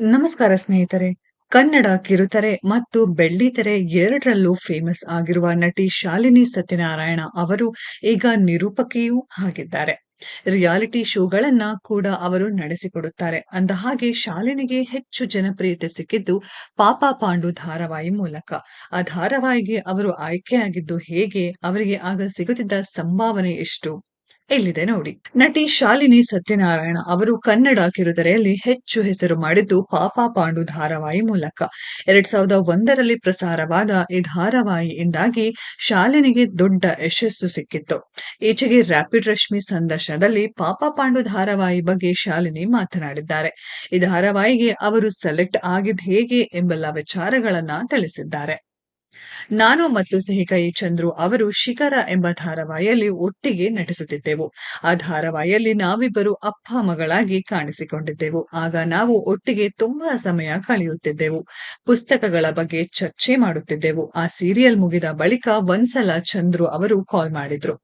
ನಮಸ್ಕಾರ ಸ್ನೇಹಿತರೆ. ಕನ್ನಡ ಕಿರುತೆರೆ ಮತ್ತು ಬೆಳ್ಳಿತೆರೆ ಎರಡರಲ್ಲೂ ಫೇಮಸ್ ಆಗಿರುವ ನಟಿ ಶಾಲಿನಿ ಸತ್ಯನಾರಾಯಣ ಅವರು ಈಗ ನಿರೂಪಕಿಯೂ ಆಗಿದ್ದಾರೆ. ರಿಯಾಲಿಟಿ ಶೋಗಳನ್ನ ಕೂಡ ಅವರು ನಡೆಸಿಕೊಡುತ್ತಾರೆ. ಅಂದ ಹಾಗೆ ಶಾಲಿನಿಗೆ ಹೆಚ್ಚು ಜನಪ್ರಿಯತೆ ಸಿಕ್ಕಿದ್ದು ಪಾಪ ಪಾಂಡು ಧಾರಾವಾಹಿ ಮೂಲಕ. ಆ ಧಾರಾವಾಹಿಗೆ ಅವರು ಆಯ್ಕೆಯಾಗಿದ್ದು ಹೇಗೆ, ಅವರಿಗೆ ಆಗ ಸಿಗುತ್ತಿದ್ದ ಸಂಭಾವನೆ ಎಷ್ಟು? ಇಲ್ಲಿದೆ ನೋಡಿ. ನಟಿ ಶಾಲಿನಿ ಸತ್ಯನಾರಾಯಣ ಅವರು ಕನ್ನಡ ಕಿರುತೆರೆಯಲ್ಲಿ ಹೆಚ್ಚು ಹೆಸರು ಮಾಡಿದ್ದು ಪಾಪ ಪಾಂಡು ಧಾರಾವಾಹಿ ಮೂಲಕ. ಎರಡ್ ಸಾವಿರದ ಒಂದರಲ್ಲಿ ಪ್ರಸಾರವಾದ ಈ ಧಾರಾವಾಹಿಯಿಂದಾಗಿ ಶಾಲಿನಿಗೆ ದೊಡ್ಡ ಯಶಸ್ಸು ಸಿಕ್ಕಿತ್ತು. ಈಚೆಗೆ ರ್ಯಾಪಿಡ್ ರಶ್ಮಿ ಸಂದರ್ಶನದಲ್ಲಿ ಪಾಪ ಪಾಂಡು ಧಾರಾವಾಹಿ ಬಗ್ಗೆ ಶಾಲಿನಿ ಮಾತನಾಡಿದ್ದಾರೆ. ಈ ಧಾರಾವಾಹಿಗೆ ಅವರು ಸೆಲೆಕ್ಟ್ ಆಗಿದ್ ಹೇಗೆ ಎಂಬೆಲ್ಲ ವಿಚಾರಗಳನ್ನ ತಿಳಿಸಿದ್ದಾರೆ. ನಾನು ಮತ್ತು ಸಿಹಿಕೈ ಚಂದ್ರು ಅವರು ಶಿಖರ ಎಂಬ ಧಾರಾವಾಹಿಯಲ್ಲಿ ಒಟ್ಟಿಗೆ ನಟಿಸುತ್ತಿದ್ದೆವು. ಆ ಧಾರಾವಾಹಿಯಲ್ಲಿ ನಾವಿಬ್ಬರು ಅಪ್ಪ ಮಗಳಾಗಿ ಕಾಣಿಸಿಕೊಂಡಿದ್ದೆವು. ಆಗ ನಾವು ಒಟ್ಟಿಗೆ ತುಂಬಾ ಸಮಯ ಕಳೆಯುತ್ತಿದ್ದೆವು. ಪುಸ್ತಕಗಳ ಬಗ್ಗೆ ಚರ್ಚೆ ಮಾಡುತ್ತಿದ್ದೆವು. ಆ ಸೀರಿಯಲ್ ಮುಗಿದ ಬಳಿಕ ಒಂದ್ಸಲ ಚಂದ್ರು ಅವರು ಕಾಲ್ ಮಾಡಿದ್ರು.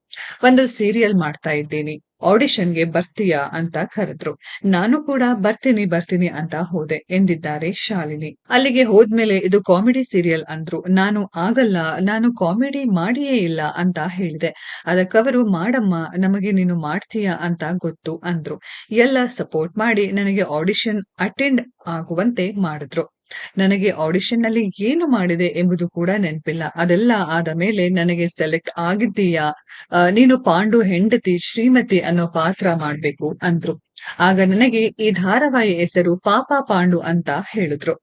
ಒಂದು ಸೀರಿಯಲ್ ಮಾಡ್ತಾ ಇದ್ದೀನಿ. ಆಡಿಷನ್ಗೆ ಬರ್ತೀಯಾ ಅಂತ ಕರೆದ್ರು. ನಾನು ಕೂಡ ಬರ್ತೀನಿ ಬರ್ತೀನಿ ಅಂತ ಹೋದೆ, ಎಂದಿದ್ದಾರೆ ಶಾಲಿನಿ. ಅಲ್ಲಿಗೆ ಹೋದ್ಮೇಲೆ ಇದು ಕಾಮಿಡಿ ಸೀರಿಯಲ್ ಅಂದ್ರು. ನಾನು ಆಗಲ್ಲ, ನಾನು ಕಾಮಿಡಿ ಮಾಡಿಯೇ ಇಲ್ಲ ಅಂತ ಹೇಳಿದೆ. ಅದಕ್ಕವರು ಮಾಡಮ್ಮ, ನಮಗೆ ನೀನು ಮಾಡ್ತೀಯಾ ಅಂತ ಗೊತ್ತು ಅಂದ್ರು. ಎಲ್ಲ ಸಪೋರ್ಟ್ ಮಾಡಿ ನನಗೆ ಆಡಿಷನ್ ಅಟೆಂಡ್ ಆಗುವಂತೆ ಮಾಡಿದ್ರು. ನನಗೆ ಆಡಿಷನ್ನಲ್ಲಿ ಏನು ಮಾಡಿದೆ ಎಂಬುದು ಕೂಡ ನೆನಪಿಲ್ಲ. ಅದೆಲ್ಲ ಆದ ಮೇಲೆ ನನಗೆ ಸೆಲೆಕ್ಟ್ ಆಗಿದ್ದೀಯಾ? ನೀನು ಪಾಂಡು ಹೆಂಡತಿ, ಶ್ರೀಮತಿ ಅನ್ನೋ ಪಾತ್ರ ಮಾಡ್ಬೇಕು ಅಂದ್ರು. ಆಗ ನನಗೆ ಈ ಧಾರಾವಾಹಿ ಹೆಸರು ಪಾಪ ಪಾಂಡು ಅಂತ ಹೇಳಿದ್ರು.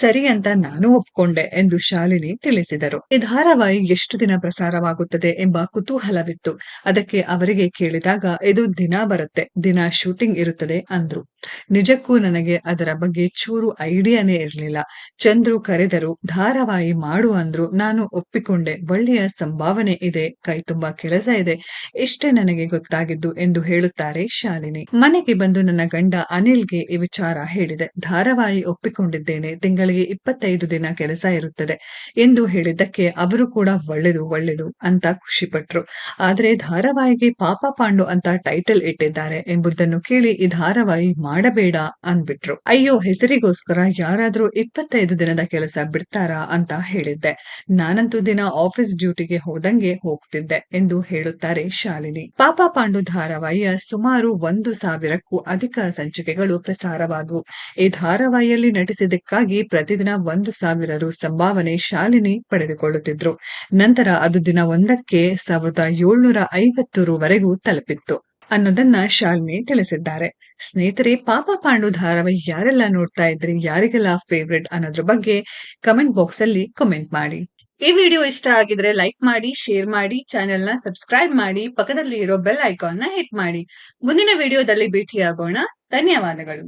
ಸರಿ ಅಂತ ನಾನು ಒಪ್ಕೊಂಡೆ ಎಂದು ಶಾಲಿನಿ ತಿಳಿಸಿದರು. ಈ ಧಾರಾವಾಹಿ ಎಷ್ಟು ದಿನ ಪ್ರಸಾರವಾಗುತ್ತದೆ ಎಂಬ ಕುತೂಹಲವಿತ್ತು. ಅದಕ್ಕೆ ಅವರಿಗೆ ಕೇಳಿದಾಗ, ಇದು ದಿನ ಬರುತ್ತೆ, ದಿನ ಶೂಟಿಂಗ್ ಇರುತ್ತದೆ ಅಂದ್ರು. ನಿಜಕ್ಕೂ ನನಗೆ ಅದರ ಬಗ್ಗೆ ಚೂರು ಐಡಿಯಾನೇ ಇರಲಿಲ್ಲ. ಚಂದ್ರು ಕರೆದರು, ಧಾರಾವಾಹಿ ಮಾಡು ಅಂದ್ರು. ನಾನು ಒಪ್ಪಿಕೊಂಡೆ, ಒಳ್ಳೆಯ ಸಂಭಾವನೆ ಇದೆ, ಕೈ ತುಂಬಾ ಕೆಲಸ ಇದೆ ಇಷ್ಟೇ ನನಗೆ ಗೊತ್ತಾಗಿದ್ದು ಎಂದು ಹೇಳುತ್ತಾರೆ ಶಾಲಿನಿ. ಮನೆಗೆ ಬಂದು ನನ್ನ ಗಂಡ ಅನಿಲ್ಗೆ ಈ ವಿಚಾರ ಹೇಳಿದೆ. ಧಾರಾವಾಹಿ ಒಪ್ಪಿಕೊಂಡಿದ್ದೇನೆ ತಿಂಗಳಿಗೆ ಇಪ್ಪತ್ತೈದು ದಿನ ಕೆಲಸ ಇರುತ್ತದೆ ಎಂದು ಹೇಳಿದ್ದಕ್ಕೆ ಅವರು ಕೂಡ ಒಳ್ಳೆದು ಒಳ್ಳೆದು ಅಂತ ಖುಷಿಪಟ್ರು. ಆದ್ರೆ ಧಾರಾವಾಹಿಗೆ ಪಾಪ ಪಾಂಡು ಅಂತ ಟೈಟಲ್ ಇಟ್ಟಿದ್ದಾರೆ ಎಂಬುದನ್ನು ಕೇಳಿ ಈ ಧಾರಾವಾಹಿ ಮಾಡಬೇಡ ಅಂದ್ಬಿಟ್ರು. ಅಯ್ಯೋ, ಹೆಸರಿಗೋಸ್ಕರ ಯಾರಾದ್ರೂ ಇಪ್ಪತ್ತೈದು ದಿನದ ಕೆಲಸ ಬಿಡ್ತಾರಾ ಅಂತ ಹೇಳಿದ್ದೆ. ನಾನಂತೂ ದಿನ ಆಫೀಸ್ ಡ್ಯೂಟಿಗೆ ಹೋದಂಗೆ ಹೋಗ್ತಿದ್ದೆ ಎಂದು ಹೇಳುತ್ತಾರೆ ಶಾಲಿನಿ. ಪಾಪ ಪಾಂಡು ಧಾರಾವಾಹಿಯ ಸುಮಾರು ಒಂದು ಸಾವಿರಕ್ಕೂ ಅಧಿಕ ಸಂಚಿಕೆಗಳು ಪ್ರಸಾರವಾದವು. ಈ ಧಾರಾವಾಹಿಯಲ್ಲಿ ನಟಿಸಿದ್ದಕ್ಕಾಗಿ ಪ್ರತಿದಿನ ಒಂದು ಸಾವಿರ ರು ಸಂಭಾವನೆ ಶಾಲಿನಿ ಪಡೆದುಕೊಳ್ಳುತ್ತಿದ್ರು. ನಂತರ ಅದು ದಿನ ಒಂದಕ್ಕೆ ಸಾವಿರದ ಏಳ್ನೂರ ಐವತ್ತು ರುವರೆಗೂ ತಲುಪಿತ್ತು. ಅನ್ನೋದನ್ನ ಶಾಲಿನಿ ತಿಳಿಸಿದ್ದಾರೆ. ಸ್ನೇಹಿತರೆ, ಪಾಪ ಪಾಂಡು ಧಾರಾವಾಹಿ ಯಾರೆಲ್ಲ ನೋಡ್ತಾ ಇದ್ರಿ, ಯಾರಿಗೆಲ್ಲ ಫೇವ್ರೆಟ್ ಅನ್ನೋದ್ರ ಬಗ್ಗೆ ಕಮೆಂಟ್ ಬಾಕ್ಸ್ ಅಲ್ಲಿ ಕಮೆಂಟ್ ಮಾಡಿ. ಈ ವಿಡಿಯೋ ಇಷ್ಟ ಆಗಿದ್ರೆ ಲೈಕ್ ಮಾಡಿ ಶೇರ್ ಮಾಡಿ ಚಾನೆಲ್ನ ಸಬ್ಸ್ಕ್ರೈಬ್ ಮಾಡಿ ಪಕ್ಕದಲ್ಲಿ ಇರೋ ಬೆಲ್ ಐಕಾನ್ನ ಹಿಟ್ ಮಾಡಿ. ಮುಂದಿನ ವಿಡಿಯೋದಲ್ಲಿ ಭೇಟಿಯಾಗೋಣ. ಧನ್ಯವಾದಗಳು.